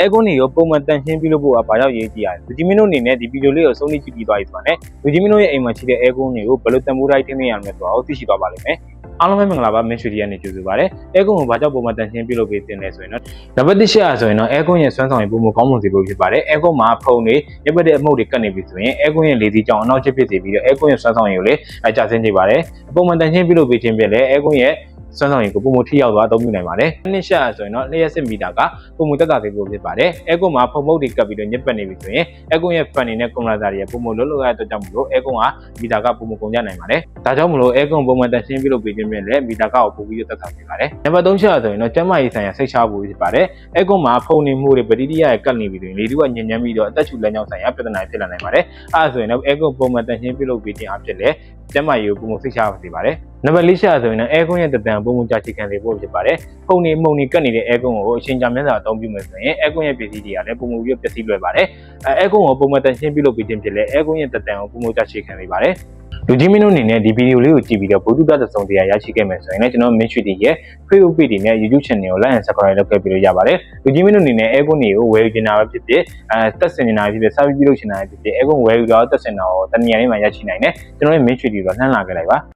အဲကွန်းတွေကိုပုံမှန်တန်ရှင်းပြုလုပ်ဖို့ကဘာကြောင့်ရေးကြည့်ရလဲလူကြီးမင်းတို့အနေနဲ့ဒီဗီဒီယိုလေးကိုအဆုံးထိကြည့်ပြီးသွားပြီဆိုတာနဲ့လူကြီးမင်းတို့ရဲ့အိမ်မှာရှိတဲ့အဲကွန်းတွေကိုဘယ်လိုတန်ဖိုးတိုင်းထင်းနေရမလဲဆိုတာကိုသိရှိသွားပါလိမ့်မယ်အားလုံးပဲမင်္ဂလာပါမင်းရွှေဒီကနေကြိုဆိုပါရစေအဲကွန်းကိုဘာကြောင့်ပုံမှန်တန်ရှင်းပြုလုပ်ပေးတင်လဲဆိုရင်တော့နံပါတ်1ရှက်ဆိုရင်တော့အဲကွန်းရဲ့စွမ်းဆောင်ရည်ပုံမကောင်းမွန်စေဖို့ဖြစ်ပါတယ်အဲကွန်းမှာဖုံတွေရပ်ပတ်တဲ့အမှုတွေကတ်နေပြီဆိုရင်အဲကွန်းရဲ့လေစီကြောင်အနောက်ချစ်ဖြစ်စေပြီးတော့အဲကွန်းရဲ့စွမ်းဆောင်ရည်ကိုလည်းအကြဆင်းနေပါတယ်ပုံမှန်တန်ရှင်းပြုလုပ်ပေးခြင်းဖြစ်လဲအဲကွန်းရဲ့ စွမ်းဆောင်ရည်ကိုပုံမထိရောက်သွားအသုံးပြုနိုင်ပါတယ်။နှစ်ရှက်ဆိုရင်တော့လျှက်စစ်မီတာကပုံမတက်တာသေးဖို့ဖြစ်ပါတယ်။အဲကွန်းမှာဖုံမုတ်တွေကပ်ပြီးတော့ညက်ပတ်နေပြီဆိုရင်အဲကွန်းရဲ့ fan နဲ့ကွန်ပျူတာတွေပုံမလုံးလုံးရတဲ့အတွက်ကြောင့်မလို့အဲကွန်းကမီတာကပုံမကုန်ကြနိုင်ပါတယ်။ဒါကြောင့်မလို့အဲကွန်းပုံမှန်တန်ရှင်းပြုလုပ်ပေးခြင်းဖြင့်လည်းမီတာကကိုပို့ပြီးတော့တက်တာဖြစ်ပါတယ်။နံပါတ်3ချက်ဆိုရင်တော့ကျန်းမာရေးဆိုင်ရာစိတ်ချဖို့ဖြစ်ပါတယ်။အဲကွန်းမှာဖုံနေမှုတွေပတိတိယရဲ့ကတ်နေပြီဆိုရင်လေတူကညဉ့်ညမ်းပြီးတော့အသက်ရှူလမ်းကြောင်းဆိုင်ရာပြဿနာဖြစ်လာနိုင်ပါတယ်။အဲဒါဆိုရင်တော့အဲကွန်းပုံမှန်တန်ရှင်းပြုလုပ်ပေးခြင်းအဖြစ်လည်းကျန်းမာရေးကိုပုံမစိတ်ချပါစေပါတယ်။ နံပါတ်၄ချက်ဆိုရင်တော့အဲကွန်းရဲ့တပံပုံမကြချိခံစေဖို့ဖြစ်ပါတယ်။ဖုံနေမှုန်နေကတ်နေတဲ့အဲကွန်းကိုအချိန်ကြာမြင့်စွာအသုံးပြုမယ်ဆိုရင်အဲကွန်းရဲ့ပစ္စည်းတွေကလည်းပုံမပြီးပျက်စီးလွယ်ပါတယ်။အဲအဲကွန်းကိုပုံမှန်တန်ရှင်းပြုလုပ်ပေးခြင်းဖြစ်လဲအဲကွန်းရဲ့တပံကိုပုံမကြချိခံစေပါတယ်။လူကြီးမင်းတို့အနေနဲ့ဒီဗီဒီယိုလေးကိုကြည့်ပြီးတော့ဘုသူတသစုံတရားရရှိခဲ့မယ်ဆိုရင်လည်းကျွန်တော် Ministry ရဲ့ Facebook page တွေနဲ့ YouTube channel ကို like and subscribe လုပ်ခဲ့ပြီးလို့ရပါတယ်။လူကြီးမင်းတို့အနေနဲ့အဲကွန်းတွေကိုဝယ်ယူနေတာပဲဖြစ်ဖြစ်အဲတက်ဆင်နေတာဖြစ်ဖြစ်စာပြီးပြုလုပ်ချင်တာဖြစ်ဖြစ်အဲကွန်းဝယ်ယူတော့တက်ဆင်တာကိုတနည်းအားဖြင့်မှရရှိနိုင်တယ်။ကျွန်တော်ရဲ့ Ministry တွေတော့နှမ်းလာခဲ့လိုက်ပါ